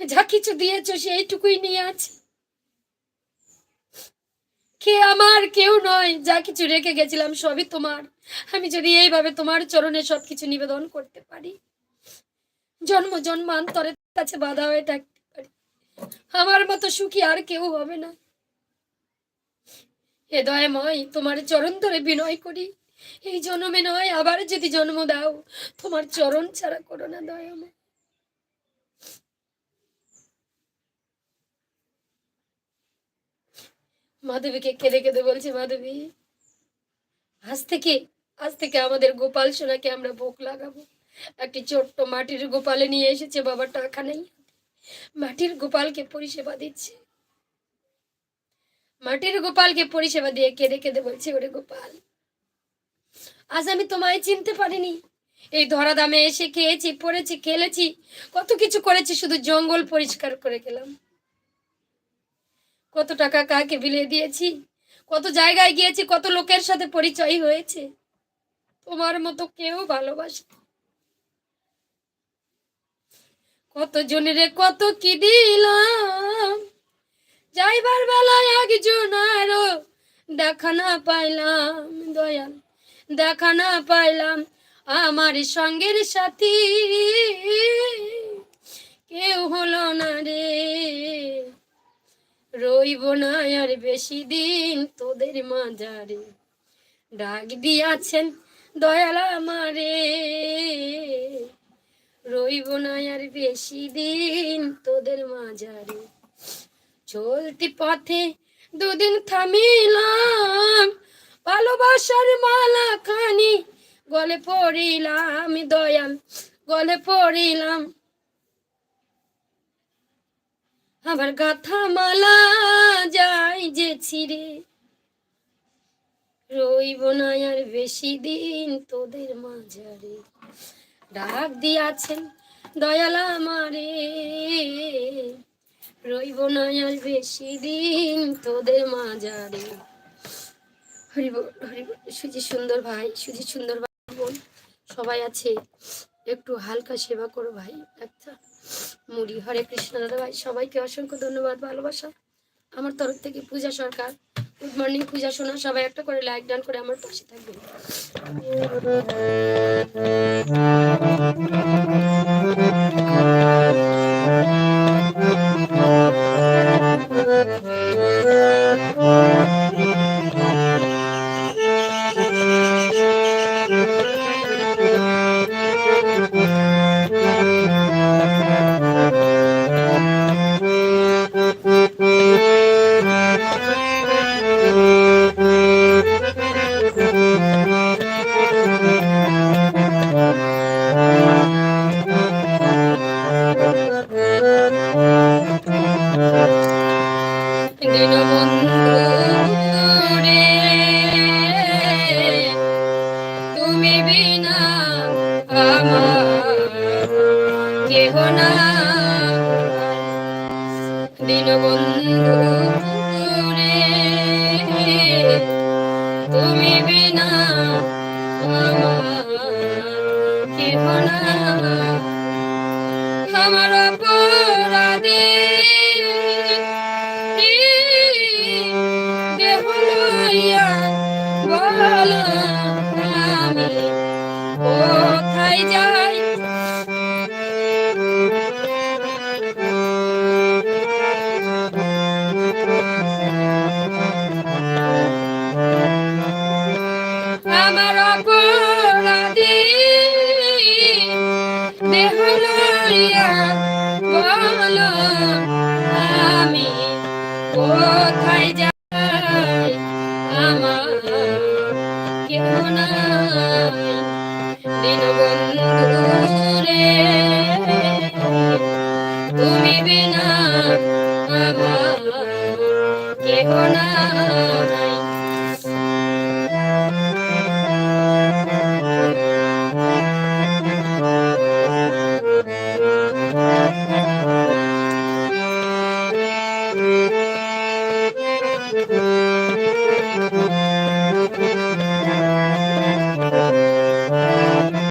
যা কিছু দিয়েছ সেইটুকুই নিয়ে আছে। কে আমার, কেউ নয়। যা কিছু রেখে গেছিলাম সবই তোমার। আমি যদি এইভাবে তোমার চরণে সবকিছু নিবেদন করতে পারি, জন্ম জন্মান্তরের কাছে বাধা হয়ে থাকতে পারি। আমার মতো সুখী আর কেউ হবে না। এ দয়াময়, তোমার চরণ ধরে বিনয় করি। এই জন্মে নয়, আবার যদি জন্ম দাও, তোমার চরণ ছাড়া করো না দয়াময়। মাধবীকে কেঁদে কেঁদে বলছে, মাধবী, আজ থেকে আজ থেকে আমাদের গোপাল সোনাকে আমরা ভোগ লাগাবো। একটি ছোট্ট মাটির গোপালে নিয়ে এসেছে বাবা টাকা নেই। মাটির গোপালকে পরিষেবা দিচ্ছে। মাটির গোপালকে পরিষেবা দিয়ে কেঁদে কেঁদে বলছে, ওরে গোপাল, আজ আমি তোমায় চিনতে পারিনি। এই ধরা দামে এসে খেয়েছি, পড়েছি, খেলেছি, কত কিছু করেছি, শুধু জঙ্গল পরিষ্কার করে গেলাম। কত টাকা কাকে বিলিয়ে দিয়েছি? কত জায়গায় গিয়েছি, কত লোকের সাথে পরিচয় হয়েছে? তোমার মতো কেউ ভালোবাসে। কত জনেরে কত কি দিলাম? যাইবার বেলায় একজন আরও দেখা না পাইলাম, দয়াল। দেখা না পাইলাম আমার সঙ্গের সাথী। কেউ হলো না রে। রইব না আর বেশি দিন তোদের মাঝারে। ডাক দিয়াছেন দয়াল আমারে। রইব না আর বেশি দিন তোদের মাঝারে। চলতি পথে দুদিন থামিলাম, ভালোবাসার মালা খানি গলে পড়িলাম, দয়াল গলে পড়িলাম। আবার গাথা মালা যাই যে ছিড়ে। রইব না আর বেশি দিন তোদের মাঝারে। ডাক দিয়াছেন দয়াল আমারে। রইব না আর বেশি দিন তোদের মাঝারে। হরিবল হরিবল সুজি সুন্দর ভাই সুজি সুন্দর ভাই বোন, সবাই আছে। একটু হালকা সেবা করো ভাই আচ্ছা মুড়ি, হরে কৃষ্ণ দাদা ভাই সবাইকে অসংখ্য ধন্যবাদ, ভালোবাসা। আমার তরফ থেকে পূজা সরকার, গুড মর্নিং পূজা শোনা সবাই একটা করে লাইক ডান করে আমার পাশে থাকবেন। দীনবন্ধু দীনবন্ধু রে তুমি বিনা আমার অপরাধে বল আমি? কোথায় যাই কোথায় যায় আমার? কেউ নাই। দীনবন্ধু রে তুমি বিনা আমার কেউ নাই।